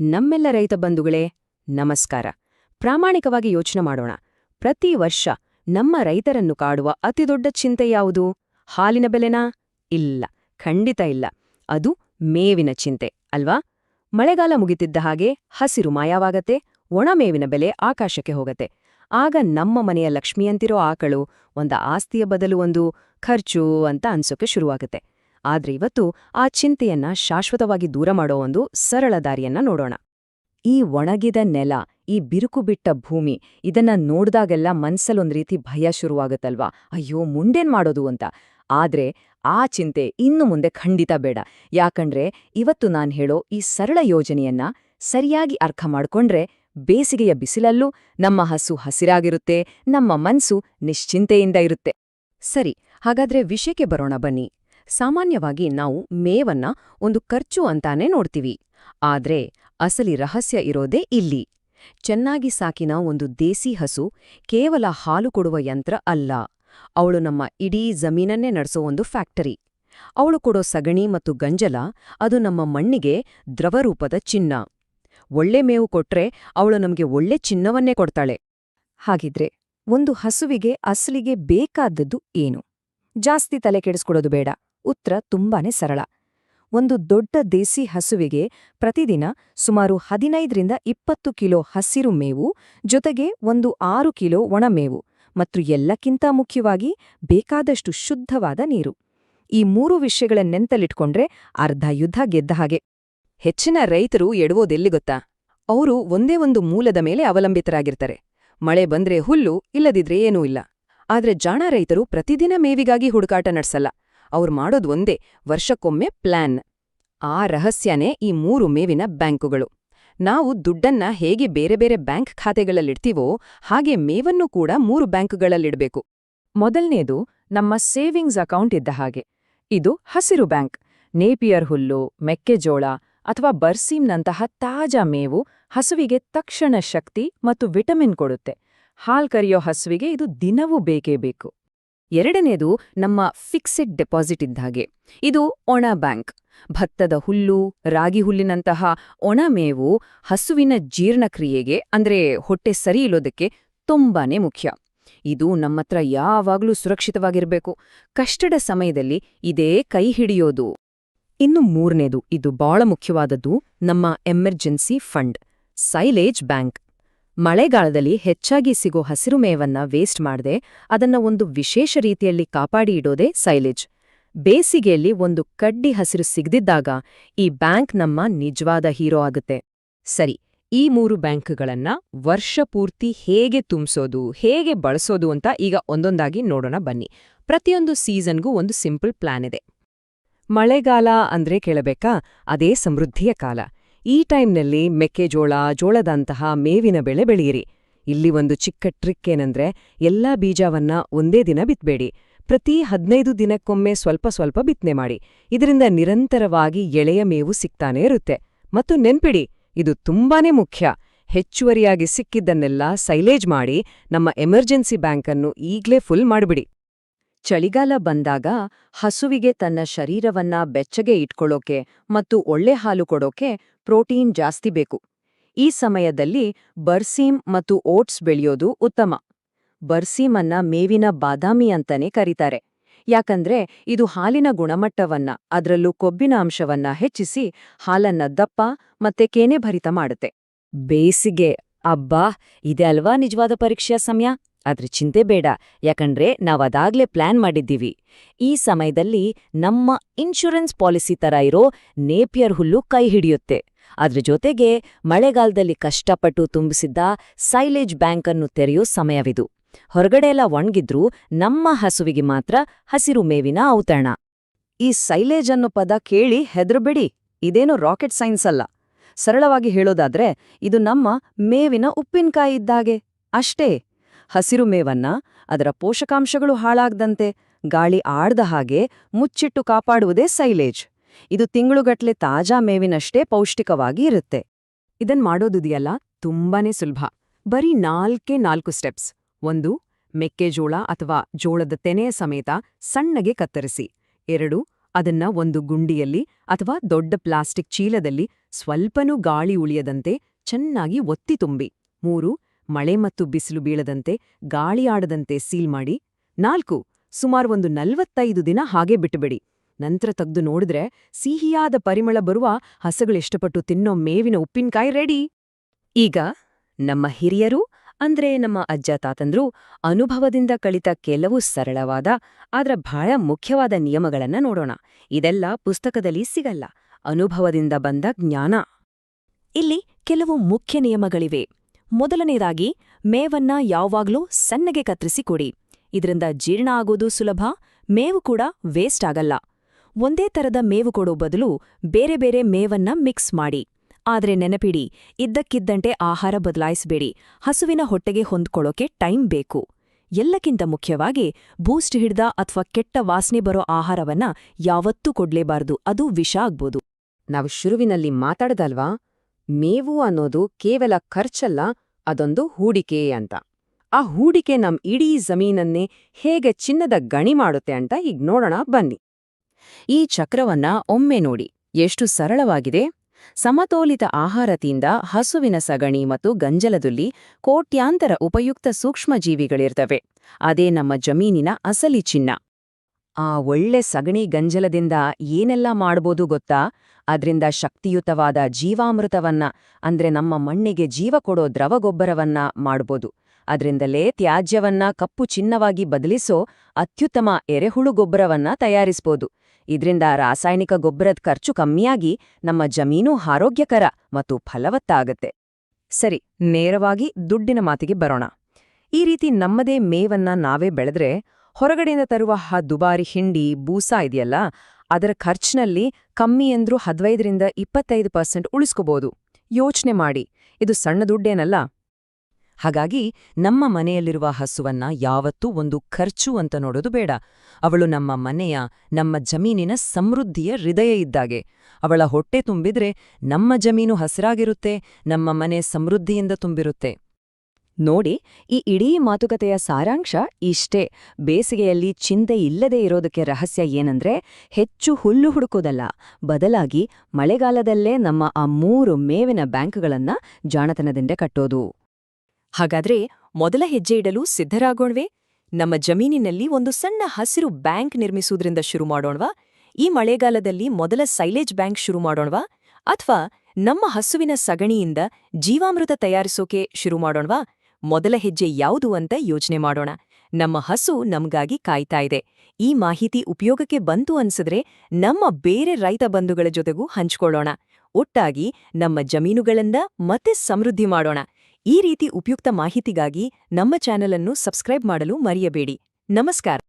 ನಮ್ಮೆಲ್ಲ ರೈತ ಬಂಧುಗಳೇ, ನಮಸ್ಕಾರ. ಪ್ರಾಮಾಣಿಕವಾಗಿ ಯೋಚನೆ ಮಾಡೋಣ. ಪ್ರತಿ ವರ್ಷ ನಮ್ಮ ರೈತರನ್ನು ಕಾಡುವ ಅತಿದೊಡ್ಡ ಚಿಂತೆ ಯಾವುದು? ಹಾಲಿನ ಬೆಲೆನಾ? ಇಲ್ಲ. ಖಂಡಿತ ಇಲ್ಲ. ಅದು ಮೇವಿನ ಚಿಂತೆ, ಅಲ್ವಾ? ಮಳೆಗಾಲ ಮುಗಿತಿದ್ದ ಹಾಗೆ ಹಸಿರು ಮಾಯವಾಗತ್ತೆ ಒಣಮೇವಿನ ಬೆಲೆ ಆಕಾಶಕ್ಕೆ ಹೋಗತ್ತೆ. ಆಗ ನಮ್ಮ ಮನೆಯ ಲಕ್ಷ್ಮಿಯಂತಿರೋ ಆಕಳು ಒಂದ ಆಸ್ತಿಯ ಬದಲು ಒಂದು ಖರ್ಚು ಅಂತ ಅನ್ಸೋಕೆ ಶುರುವಾಗುತ್ತೆ. ಆದ್ರೆ ಇವತ್ತು ಆ ಚಿಂತೆಯನ್ನ ಶಾಶ್ವತವಾಗಿ ದೂರ ಮಾಡೋ ಒಂದು ಸರಳ ದಾರಿಯನ್ನ ನೋಡೋಣ. ಈ ಒಣಗಿದ ನೆಲ, ಈ ಬಿರುಕು ಬಿಟ್ಟ ಭೂಮಿ, ಇದನ್ನ ನೋಡ್ದಾಗೆಲ್ಲ ಮನ್ಸಲ್ಲೊಂದ್ ರೀತಿ ಭಯ ಶುರುವಾಗುತ್ತಲ್ವಾ? ಅಯ್ಯೋ, ಮುಂಡೇನ್ ಮಾಡೋದು ಅಂತ. ಆದ್ರೆ ಆ ಚಿಂತೆ ಇನ್ನು ಮುಂದೆ ಖಂಡಿತ ಬೇಡ. ಯಾಕಂದ್ರೆ ಇವತ್ತು ನಾನ್ ಹೇಳೋ ಈ ಸರಳ ಯೋಜನೆಯನ್ನ ಸರಿಯಾಗಿ ಅರ್ಥ ಮಾಡ್ಕೊಂಡ್ರೆ ಬೇಸಿಗೆಯ ಬಿಸಿಲಲ್ಲೂ ನಮ್ಮ ಹಸು ಹಸಿರಾಗಿರುತ್ತೆ, ನಮ್ಮ ಮನ್ಸು ನಿಶ್ಚಿಂತೆಯಿಂದ ಇರುತ್ತೆ. ಸರಿ, ಹಾಗಾದ್ರೆ ವಿಷಯಕ್ಕೆ ಬರೋಣ ಬನ್ನಿ. ಸಾಮಾನ್ಯವಾಗಿ ನಾವು ಮೇವನ್ನ ಒಂದು ಖರ್ಚು ಅಂತಾನೆ ನೋಡ್ತೀವಿ. ಆದ್ರೆ ಅಸಲಿ ರಹಸ್ಯ ಇರೋದೇ ಇಲ್ಲಿ. ಚೆನ್ನಾಗಿ ಸಾಕಿನ ಒಂದು ದೇಸಿ ಹಸು ಕೇವಲ ಹಾಲು ಕೊಡುವ ಯಂತ್ರ ಅಲ್ಲ. ಅವಳು ನಮ್ಮ ಇಡೀ ಜಮೀನನ್ನೇ ನಡೆಸೋ ಒಂದು ಫ್ಯಾಕ್ಟರಿ. ಅವಳು ಕೊಡೋ ಸಗಣಿ ಮತ್ತು ಗಂಜಲ ಅದು ನಮ್ಮ ಮಣ್ಣಿಗೆ ದ್ರವರೂಪದ ಚಿನ್ನ. ಒಳ್ಳೆ ಮೇವು ಕೊಟ್ರೆ ಅವಳು ನಮಗೆ ಒಳ್ಳೆ ಚಿನ್ನವನ್ನೇ ಕೊಡ್ತಾಳೆ. ಹಾಗಿದ್ರೆ ಒಂದು ಹಸುವಿಗೆ ಅಸಲಿಗೆ ಬೇಕಾದದ್ದು ಏನು? ಜಾಸ್ತಿ ತಲೆ ಕೆಡಿಸ್ಕೊಡೋದು ಬೇಡ. ಉತ್ತರ ತುಂಬಾನೇ ಸರಳ. ಒಂದು ದೊಡ್ಡ ದೇಸಿ ಹಸುವಿಗೆ ಪ್ರತಿದಿನ ಸುಮಾರು ಹದಿನೈದರಿಂದ ಇಪ್ಪತ್ತು ಕಿಲೋ ಹಸಿರು ಮೇವು, ಜೊತೆಗೆ ಒಂದು ಆರು ಕಿಲೋ ಒಣಮೇವು ಮತ್ತು ಎಲ್ಲಕ್ಕಿಂತ ಮುಖ್ಯವಾಗಿ ಬೇಕಾದಷ್ಟು ಶುದ್ಧವಾದ ನೀರು. ಈ ಮೂರು ವಿಷಯಗಳನ್ನೆಂತಲಿಟ್ಕೊಂಡ್ರೆ ಅರ್ಧ ಯುದ್ಧ ಗೆದ್ದ ಹಾಗೆ. ಹೆಚ್ಚಿನ ರೈತರು ಎಡುವುದೆಲ್ಲಿ ಗೊತ್ತಾ? ಅವರು ಒಂದೇ ಒಂದು ಮೂಲದ ಮೇಲೆ ಅವಲಂಬಿತರಾಗಿರ್ತಾರೆ. ಮಳೆ ಬಂದ್ರೆ ಹುಲ್ಲು, ಇಲ್ಲದಿದ್ರೆ ಏನೂ ಇಲ್ಲ. ಆದ್ರೆ ಜಾಣ ರೈತರು ಪ್ರತಿದಿನ ಮೇವಿಗಾಗಿ ಹುಡುಕಾಟ ನಡ್ಸಲ್ಲ. ಅವ್ರು ಮಾಡೋದು ಒಂದೇ, ವರ್ಷಕ್ಕೊಮ್ಮೆ ಪ್ಲಾನ್ ಆ ರಹಸ್ಯನೇ ಈ ಮೂರು ಮೇವಿನ ಬ್ಯಾಂಕುಗಳು. ನಾವು ದುಡ್ಡನ್ನ ಹೇಗೆ ಬೇರೆ ಬೇರೆ ಬ್ಯಾಂಕ್ ಖಾತೆಗಳಲ್ಲಿಡ್ತೀವೋ ಹಾಗೆ ಮೇವನ್ನು ಕೂಡ ಮೂರು ಬ್ಯಾಂಕುಗಳಲ್ಲಿಡಬೇಕು. ಮೊದಲನೇದು ನಮ್ಮ ಸೇವಿಂಗ್ಸ್ ಅಕೌಂಟ್ ಇದ್ದ ಹಾಗೆ. ಇದು ಹಸಿರು ಬ್ಯಾಂಕ್. ನೇಪಿಯರ್ ಹುಲ್ಲು, ಮೆಕ್ಕೆಜೋಳ ಅಥವಾ ಬರ್ಸೀಮ್ನಂತಹ ತಾಜಾ ಮೇವು ಹಸುವಿಗೆ ತಕ್ಷಣ ಶಕ್ತಿ ಮತ್ತು ವಿಟಮಿನ್ ಕೊಡುತ್ತೆ. ಹಾಲ್ ಕರಿಯೋ ಹಸುವಿಗೆ ಇದು ದಿನವೂ ಬೇಕೇ ಬೇಕು. ಎರಡನೇದು ನಮ್ಮ ಫಿಕ್ಸೆಡ್ ಡೆಪಾಸಿಟ್ ಇದ್ದಾಗೆ ಇದು ಒಣ ಬ್ಯಾಂಕ್. ಭತ್ತದ ಹುಲ್ಲು, ರಾಗಿ ಹುಲ್ಲಿನಂತಹ ಒಣ ಮೇವು ಹಸುವಿನ ಜೀರ್ಣಕ್ರಿಯೆಗೆ, ಅಂದ್ರೆ ಹೊಟ್ಟೆ ಸರಿ ಇಲ್ಲೋದಕ್ಕೆ ತುಂಬಾನೇ ಮುಖ್ಯ. ಇದು ನಮ್ಮತ್ರ ಯಾವಾಗ್ಲೂ ಸುರಕ್ಷಿತವಾಗಿರ್ಬೇಕು. ಕಷ್ಟದ ಸಮಯದಲ್ಲಿ ಇದೇ ಕೈ ಹಿಡಿಯೋದು. ಇನ್ನು ಮೂರನೇದು, ಇದು ಬಹಳ ಮುಖ್ಯವಾದದ್ದು ನಮ್ಮ ಎಮರ್ಜೆನ್ಸಿ ಫಂಡ್ ಸೈಲೇಜ್ ಬ್ಯಾಂಕ್ ಮಳೆಗಾಲದಲ್ಲಿ ಹೆಚ್ಚಾಗಿ ಸಿಗೋ ಹಸಿರು ಮೇವನ್ನ ವೇಸ್ಟ್ ಮಾಡದೆ, ಅದನ್ನ ಒಂದು ವಿಶೇಷ ರೀತಿಯಲ್ಲಿ ಕಾಪಾಡಿ ಇಡೋದೇ ಸೈಲೇಜ್ ಬೇಸಿಗೆಯಲ್ಲಿ ಒಂದು ಕಡ್ಡಿ ಹಸಿರು ಸಿಗದಿದ್ದಾಗ ಈ ಬ್ಯಾಂಕ್ ನಮ್ಮ ನಿಜವಾದ ಹೀರೋ ಆಗುತ್ತೆ. ಸರಿ, ಈ ಮೂರು ಬ್ಯಾಂಕ್ಗಳನ್ನ ವರ್ಷಪೂರ್ತಿ ಹೇಗೆ ತುಂಬಿಸೋದು, ಹೇಗೆ ಬಳಸೋದು ಅಂತ ಈಗ ಒಂದೊಂದಾಗಿ ನೋಡೋಣ ಬನ್ನಿ. ಪ್ರತಿಯೊಂದು ಸೀಸನ್ಗೂ ಒಂದು ಸಿಂಪಲ್ ಪ್ಲಾನ್ ಇದೆ. ಮಳೆಗಾಲ ಅಂದ್ರೆ ಕೇಳಬೇಕಾ? ಅದೇ ಸಮೃದ್ಧಿಯ ಕಾಲ. ಈ ಟೈಮ್ನಲ್ಲಿ ಮೆಕ್ಕೆಜೋಳ, ಜೋಳದಂತಹ ಮೇವಿನ ಬೆಳೆ ಬೆಳೆಯಿರಿ. ಇಲ್ಲಿ ಒಂದು ಚಿಕ್ಕ ಟ್ರಿಕ್ ಏನಂದ್ರೆ, ಎಲ್ಲಾ ಬೀಜವನ್ನ ಒಂದೇ ದಿನ ಬಿತ್ಬೇಡಿ. ಪ್ರತಿ ಹದ್ನೈದು ದಿನಕ್ಕೊಮ್ಮೆ ಸ್ವಲ್ಪ ಸ್ವಲ್ಪ ಬಿತ್ತನೆ ಮಾಡಿ. ಇದರಿಂದ ನಿರಂತರವಾಗಿ ಎಳೆಯ ಮೇವು ಸಿಗ್ತಾನೇ ಇರುತ್ತೆ. ಮತ್ತು ನೆನ್ಪಿಡಿ, ಇದು ತುಂಬಾನೇ ಮುಖ್ಯ. ಹೆಚ್ಚುವರಿಯಾಗಿ ಸಿಕ್ಕಿದ್ದನ್ನೆಲ್ಲ ಸೈಲೇಜ್ ಮಾಡಿ ನಮ್ಮ ಎಮರ್ಜೆನ್ಸಿ ಬ್ಯಾಂಕನ್ನು ಈಗ್ಲೇ ಫುಲ್ ಮಾಡಿಬಿಡಿ. ಚಳಿಗಾಲ ಬಂದಾಗ ಹಸುವಿಗೆ ತನ್ನ ಶರೀರವನ್ನ ಬೆಚ್ಚಗೆ ಇಟ್ಕೊಳ್ಳೋಕೆ ಮತ್ತು ಒಳ್ಳೆ ಹಾಲು ಕೊಡೋಕೆ ಪ್ರೋಟೀನ್ ಜಾಸ್ತಿ ಬೇಕು. ಈ ಸಮಯದಲ್ಲಿ ಬರ್ಸೀಮ್ ಮತ್ತು ಓಟ್ಸ್ ಬೆಳೆಯೋದು ಉತ್ತಮ. ಬರ್ಸೀಮನ್ನ ಮೇವಿನ ಬಾದಾಮಿ ಅಂತನೇ ಕರೀತಾರೆ. ಯಾಕಂದ್ರೆ ಇದು ಹಾಲಿನ ಗುಣಮಟ್ಟವನ್ನ, ಅದರಲ್ಲೂ ಕೊಬ್ಬಿನ ಅಂಶವನ್ನ ಹೆಚ್ಚಿಸಿ ಹಾಲನ್ನ ದಪ್ಪ ಮತ್ತೆ ಕೇನೆಭರಿತ ಮಾಡುತ್ತೆ. ಬೇಸಿಗೆ, ಅಬ್ಬಾ, ಇದೆ ಅಲ್ವಾ ನಿಜವಾದ ಪರೀಕ್ಷೆಯ ಸಮಯ? ಆದ್ರೆ ಚಿಂತೆ ಬೇಡ. ಯಾಕಂದ್ರೆ ನಾವದಾಗ್ಲೇ ಪ್ಲಾನ್ ಮಾಡಿದ್ದೀವಿ. ಈ ಸಮಯದಲ್ಲಿ ನಮ್ಮ ಇನ್ಶೂರೆನ್ಸ್ ಪಾಲಿಸಿ ತರ ಇರೋ ನೇಪಿಯರ್ ಹುಲ್ಲು ಕೈ ಹಿಡಿಯುತ್ತೆ. ಅದ್ರ ಜೊತೆಗೆ ಮಳೆಗಾಲದಲ್ಲಿ ಕಷ್ಟಪಟ್ಟು ತುಂಬಿಸಿದ್ದ ಸೈಲೇಜ್ ಬ್ಯಾಂಕನ್ನು ತೆರೆಯೋ ಸಮಯವಿದು. ಹೊರಗಡೆ ಎಲ್ಲ ಒಣಗಿದ್ರೂ ನಮ್ಮ ಹಸುವಿಗೆ ಮಾತ್ರ ಹಸಿರು ಮೇವಿನ ಔತಣ. ಈ ಸೈಲೇಜ್ ಅನ್ನೋ ಪದ ಕೇಳಿ ಹೆದ್ರಬೇಡಿ. ಇದೇನು ರಾಕೆಟ್ ಸೈನ್ಸ್ ಅಲ್ಲ. ಸರಳವಾಗಿ ಹೇಳೋದಾದ್ರೆ ಇದು ನಮ್ಮ ಮೇವಿನ ಉಪ್ಪಿನಕಾಯಿ ಇದ್ದಾಗೆ. ಅಷ್ಟೇ. ಹಸಿರು ಮೇವನ್ನ ಅದರ ಪೋಷಕಾಂಶಗಳು ಹಾಳಾಗದಂತೆ ಗಾಳಿ ಆಡ್ದ ಹಾಗೆ ಮುಚ್ಚಿಟ್ಟು ಕಾಪಾಡುವುದೇ ಸೈಲೇಜ್. ಇದು ತಿಂಗಳುಗಟ್ಲೆ ತಾಜಾ ಮೇವಿನಷ್ಟೇ ಪೌಷ್ಟಿಕವಾಗಿ ಇರುತ್ತೆ. ಇದನ್ ಮಾಡೋದಿದೆಯಲ್ಲ? ತುಂಬಾನೇ ಸುಲಭ. ಬರೀ ನಾಲ್ಕೇ ನಾಲ್ಕು ಸ್ಟೆಪ್ಸ್. ಒಂದು ಮೆಕ್ಕೆಜೋಳ ಅಥವಾ ಜೋಳದ ತೆನೆಯ ಸಮೇತ ಸಣ್ಣಗೆ ಕತ್ತರಿಸಿ. ಎರಡು, ಅದನ್ನ ಒಂದು ಗುಂಡಿಯಲ್ಲಿ ಅಥವಾ ದೊಡ್ಡ ಪ್ಲಾಸ್ಟಿಕ್ ಚೀಲದಲ್ಲಿ ಸ್ವಲ್ಪನೂ ಗಾಳಿ ಉಳಿಯದಂತೆ ಚೆನ್ನಾಗಿ ಒತ್ತಿ ತುಂಬಿ. ಮೂರು ಮಳೆ ಮತ್ತು ಬಿಸಿಲು ಬೀಳದಂತೆ, ಗಾಳಿ ಆಡದಂತೆ ಸೀಲ್ ಮಾಡಿ. ನಾಲ್ಕು, ಸುಮಾರು ಒಂದು ನಲ್ವತ್ತೈದು ದಿನ ಹಾಗೆ ಬಿಟ್ಟುಬಿಡಿ. ನಂತರ ತಗ್ದು ನೋಡಿದ್ರೆ ಸಿಹಿಯಾದ ಪರಿಮಳ ಬರುವ ಹಸಗಳಿಷ್ಟಪಟ್ಟು ತಿನ್ನೋ ಮೇವಿನ ಉಪ್ಪಿನಕಾಯಿ ರೆಡಿ. ಈಗ ನಮ್ಮ ಹಿರಿಯರು, ಅಂದ್ರೆ ನಮ್ಮ ಅಜ್ಜ ತಾತಂದ್ರು ಅನುಭವದಿಂದ ಕಳಿತ ಕೆಲವು ಸರಳವಾದ, ಆದ್ರ ಬಹಳ ಮುಖ್ಯವಾದ ನಿಯಮಗಳನ್ನ ನೋಡೋಣ. ಇದೆಲ್ಲ ಪುಸ್ತಕದಲ್ಲಿ ಸಿಗಲ್ಲ. ಅನುಭವದಿಂದ ಬಂದ ಜ್ಞಾನ. ಇಲ್ಲಿ ಕೆಲವು ಮುಖ್ಯ ನಿಯಮಗಳಿವೆ. ಮೊದಲನೇದಾಗಿ, ಮೇವನ್ನ ಯಾವಾಗ್ಲೂ ಸಣ್ಣಗೆ ಕತ್ತರಿಸಿ ಕೊಡಿ. ಇದರಿಂದ ಜೀರ್ಣ ಆಗೋದು ಸುಲಭ, ಮೇವು ಕೂಡ ವೇಸ್ಟ್ ಆಗಲ್ಲ. ಒಂದೇ ತರದ ಮೇವು ಕೊಡೋ ಬದಲು ಬೇರೆ ಬೇರೆ ಮೇವನ್ನ ಮಿಕ್ಸ್ ಮಾಡಿ. ಆದ್ರೆ ನೆನಪಿಡಿ, ಇದ್ದಕ್ಕಿದ್ದಂತೆ ಆಹಾರ ಬದಲಾಯಿಸಬೇಡಿ. ಹಸುವಿನ ಹೊಟ್ಟೆಗೆ ಹೊಂದ್ಕೊಳ್ಳೋಕೆ ಟೈಮ್ ಬೇಕು. ಎಲ್ಲಕ್ಕಿಂತ ಮುಖ್ಯವಾಗಿ ಬೂಸ್ಟ್ ಹಿಡ್ದ ಅಥವಾ ಕೆಟ್ಟ ವಾಸನೆ ಬರೋ ಆಹಾರವನ್ನ ಯಾವತ್ತೂ ಕೊಡ್ಲೇಬಾರ್ದು. ಅದು ವಿಷ ಆಗ್ಬೋದು. ನಾವು ಶುರುವಿನಲ್ಲಿ ಮಾತಾಡ್ದಲ್ವಾ? ಮೇವು ಅನ್ನೋದು ಕೇವಲ ಖರ್ಚಲ್ಲ, ಅದೊಂದು ಹೂಡಿಕೆ ಅಂತ. ಆ ಹೂಡಿಕೆ ನಮ್ ಇಡೀ ಜಮೀನನ್ನೇ ಹೇಗೆ ಚಿನ್ನದ ಗಣಿ ಮಾಡುತ್ತೆ ಅಂತ ಈಗ ನೋಡೋಣ ಬನ್ನಿ. ಈ ಚಕ್ರವನ್ನ ಒಮ್ಮೆ ನೋಡಿ, ಎಷ್ಟು ಸರಳವಾಗಿದೆ. ಸಮತೋಲಿತ ಆಹಾರದಿಂದ ಹಸುವಿನ ಸಗಣಿ ಮತ್ತು ಗಂಜಲದಲ್ಲಿ ಕೋಟ್ಯಾಂತರ ಉಪಯುಕ್ತ ಸೂಕ್ಷ್ಮಜೀವಿಗಳಿರ್ತವೆ. ಅದೇ ನಮ್ಮ ಜಮೀನಿನ ಅಸಲಿ ಚಿನ್ನ. ಆ ಒಳ್ಳೆ ಸಗಣಿ ಗಂಜಲದಿಂದ ಏನೆಲ್ಲ ಮಾಡ್ಬೋದು ಗೊತ್ತಾ? ಅದ್ರಿಂದ ಶಕ್ತಿಯುತವಾದ ಜೀವಾಮೃತವನ್ನ, ಅಂದ್ರೆ ನಮ್ಮ ಮಣ್ಣಿಗೆ ಜೀವ ಕೊಡೋ ದ್ರವಗೊಬ್ಬರವನ್ನ ಮಾಡ್ಬೋದು. ಅದರಿಂದಲೇ ತ್ಯಾಜ್ಯವನ್ನ ಕಪ್ಪು ಚಿನ್ನವಾಗಿ ಬದಲಿಸೋ ಅತ್ಯುತ್ತಮ ಎರೆಹುಳು ಗೊಬ್ಬರವನ್ನ ತಯಾರಿಸ್ಬೋದು. ಇದ್ರಿಂದ ರಾಸಾಯನಿಕ ಗೊಬ್ಬರದ ಖರ್ಚು ಕಮ್ಮಿಯಾಗಿ ನಮ್ಮ ಜಮೀನು ಆರೋಗ್ಯಕರ ಮತ್ತು ಫಲವತ್ತಾಗತ್ತೆ. ಸರಿ, ನೇರವಾಗಿ ದುಡ್ಡಿನ ಮಾತಿಗೆ ಬರೋಣ. ಈ ರೀತಿ ನಮ್ಮದೇ ಮೇವನ್ನ ನಾವೇ ಬೆಳೆದ್ರೆ ಹೊರಗಡೆಯಿಂದ ತರುವ ಆ ದುಬಾರಿ ಹಿಂಡಿ, ಬೂಸ ಇದೆಯಲ್ಲ, ಅದರ ಖರ್ಚಿನಲ್ಲಿ ಕಮ್ಮಿ ಎಂದ್ರೂ ಹದಿನೈದರಿಂದ ಇಪ್ಪತ್ತೈದು ಪರ್ಸೆಂಟ್ ಉಳಿಸ್ಕೋಬೋದು. ಯೋಚನೆ ಮಾಡಿ, ಇದು ಸಣ್ಣ ದುಡ್ಡೇನಲ್ಲ. ಹಾಗಾಗಿ ನಮ್ಮ ಮನೆಯಲ್ಲಿರುವ ಹಸುವನ್ನ ಯಾವತ್ತೂ ಒಂದು ಖರ್ಚು ಅಂತ ನೋಡೋದು ಬೇಡ. ಅವಳು ನಮ್ಮ ಮನೆಯ, ನಮ್ಮ ಜಮೀನಿನ ಸಮೃದ್ಧಿಯ ಹೃದಯ ಇದ್ದಾಗೆ. ಅವಳ ಹೊಟ್ಟೆ ತುಂಬಿದ್ರೆ ನಮ್ಮ ಜಮೀನು ಹಸಿರಾಗಿರುತ್ತೆ, ನಮ್ಮ ಮನೆ ಸಮೃದ್ಧಿಯಿಂದ ತುಂಬಿರುತ್ತೆ. ನೋಡಿ, ಈ ಇಡೀ ಮಾತುಕತೆಯ ಸಾರಾಂಶ ಇಷ್ಟೇ. ಬೇಸಿಗೆಯಲ್ಲಿ ಚಿಂತೆ ಇಲ್ಲದೆ ಇರೋದಕ್ಕೆ ರಹಸ್ಯ ಏನಂದ್ರೆ, ಹೆಚ್ಚು ಹುಲ್ಲು ಹುಡುಕೋದಲ್ಲ ಬದಲಾಗಿ ಮಳೆಗಾಲದಲ್ಲೇ ನಮ್ಮ ಆ ಮೂರು ಮೇವಿನ ಬ್ಯಾಂಕ್ಗಳನ್ನ ಜಾಣತನದಿಂದ ಕಟ್ಟೋದು. ಹಾಗಾದ್ರೆ ಮೊದಲ ಹೆಜ್ಜೆ ಇಡಲು ಸಿದ್ಧರಾಗೋಣ್ವೆ? ನಮ್ಮ ಜಮೀನಿನಲ್ಲಿ ಒಂದು ಸಣ್ಣ ಹಸಿರು ಬ್ಯಾಂಕ್ ನಿರ್ಮಿಸುವುದರಿಂದ ಶುರು ಮಾಡೋಣವಾ? ಈ ಮಳೆಗಾಲದಲ್ಲಿ ಮೊದಲ ಸೈಲೇಜ್ ಬ್ಯಾಂಕ್ ಶುರು ಮಾಡೋಣವಾ? ಅಥವಾ ನಮ್ಮ ಹಸುವಿನ ಸಗಣಿಯಿಂದ ಜೀವಾಮೃತ ತಯಾರಿಸೋಕೆ ಶುರು ಮಾಡೋಣವಾ? ಮೊದಲ ಹೆಜ್ಜೆ ಯಾವುದು ಅಂತ ಯೋಚನೆ ಮಾಡೋಣ. ನಮ್ಮ ಹಸು ನಮ್ಗಾಗಿ ಕಾಯ್ತಾ ಇದೆ. ಈ ಮಾಹಿತಿ ಉಪಯೋಗಕ್ಕೆ ಬಂತು ಅನ್ಸಿದ್ರೆ ನಮ್ಮ ಬೇರೆ ರೈತ ಬಂಧುಗಳ ಜೊತೆಗೂ ಹಂಚ್ಕೊಳ್ಳೋಣ. ಒಟ್ಟಾಗಿ ನಮ್ಮ ಜಮೀನುಗಳನ್ನ ಮತ್ತೆ ಸಮೃದ್ಧಿ ಮಾಡೋಣ. ಈ ರೀತಿ ಉಪಯುಕ್ತ ಮಾಹಿತಿಗಾಗಿ ನಮ್ಮ ಚಾನೆಲ್ ಅನ್ನು ಸಬ್ಸ್ಕ್ರೈಬ್ ಮಾಡಲು ಮರೆಯಬೇಡಿ. ನಮಸ್ಕಾರ.